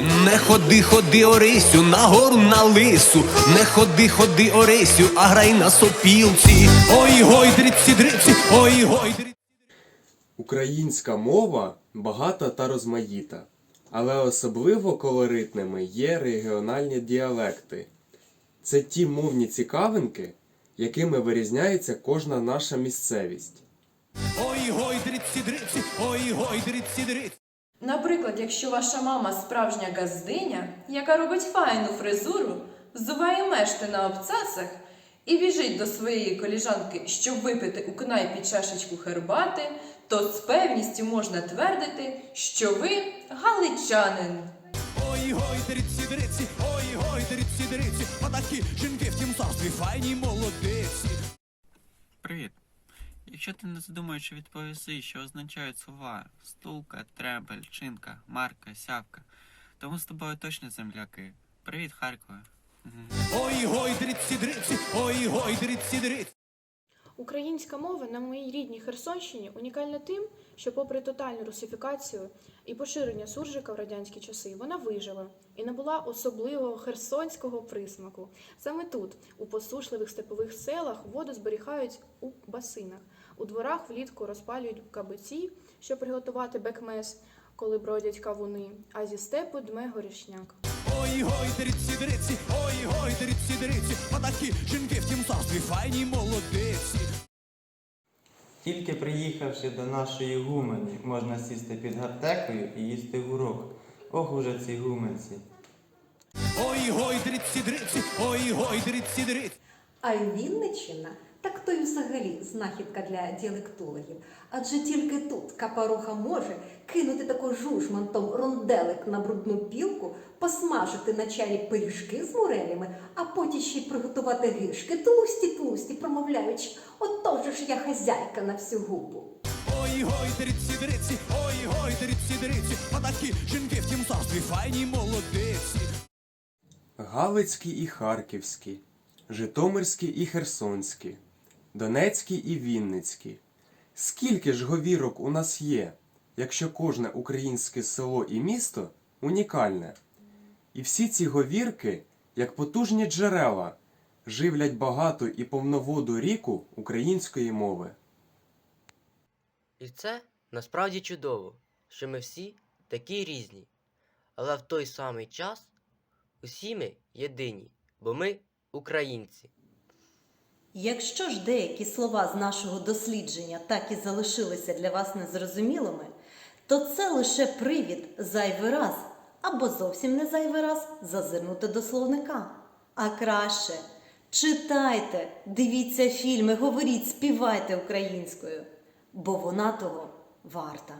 Не ходи, ходи, Орисю, на гору на лису. Не ходи, ходи, Орисю, а грай на сопілці. Ой, гой, дриці, ой, гой, дриці. Українська мова багата та розмаїта, але особливо колоритними є регіональні діалекти. Це ті мовні цікавинки, якими вирізняється кожна наша місцевість. Ой, гой, дриці, ой, гой, дриці, дриці. Наприклад, якщо ваша мама справжня газдиня, яка робить файну фризуру, взуває мешти на обцасах і біжить до своєї коліжанки, щоб випити у кнайпі чашечку хербати, то з певністю можна твердити, що ви галичанин. Ой, гой, дриці, дриці, ой, гой, дриці, дриці. Отакі жінки в тім царстві, файні молодиці. Якщо ти не задумуєш відповісти, що означають слова стулка, требель, чинка, марка, сявка, то ми з тобою точно земляки. Привіт, Харкове. Ой, гой, дриці, дриці, ой, гой, дриці, дриці. Українська мова на моїй рідній Херсонщині унікальна тим, що, попри тотальну русифікацію і поширення суржика в радянські часи, вона вижила і набула особливого херсонського присмаку. Саме тут, у посушливих степових селах, воду зберігають у басинах. У дворах влітку розпалюють кабиці, щоб приготувати бекмес, коли бродять кавуни, а зі степу дме горішняк. Ой, гой, дриці, дриці, ой, гой, дриці, дриці. Отакі жінки в тім царстві, файні молодиці. Тільки приїхавши до нашої гумені, можна сісти під гартекою і їсти гурок. Ох уже ці гуменці. Ой, гой, дриці, дриці, ой, гой, дриці, дриці. А Вінниччина, так то й взагалі знахідка для діалектологів. Адже тільки тут капаруха може кинути тако жужмантом ронделик на брудну пілку, посмажити на чарі пиріжки з мурелями, а потім ще й приготувати гишки тлусті-тлусті, промовляючи, отож ж я хазяйка на всю губу. Ой, гой, дриці, дриці, ой, гой, дриці, дриці. Отакі жінки в тім царстві, файні молодиці. Галицькі і харківські, Житомирські і херсонські, Донецькі і Вінницькі. Скільки ж говірок у нас є, якщо кожне українське село і місто унікальне? І всі ці говірки, як потужні джерела, живлять багату і повноводу ріку української мови. І це насправді чудово, що ми всі такі різні. Але в той самий час усі ми єдині, бо ми українці. Якщо ж деякі слова з нашого дослідження так і залишилися для вас незрозумілими, то це лише привід зайвий раз або зовсім не зайвий раз зазирнути до словника. А краще читайте, дивіться фільми, говоріть, співайте українською, бо вона того варта.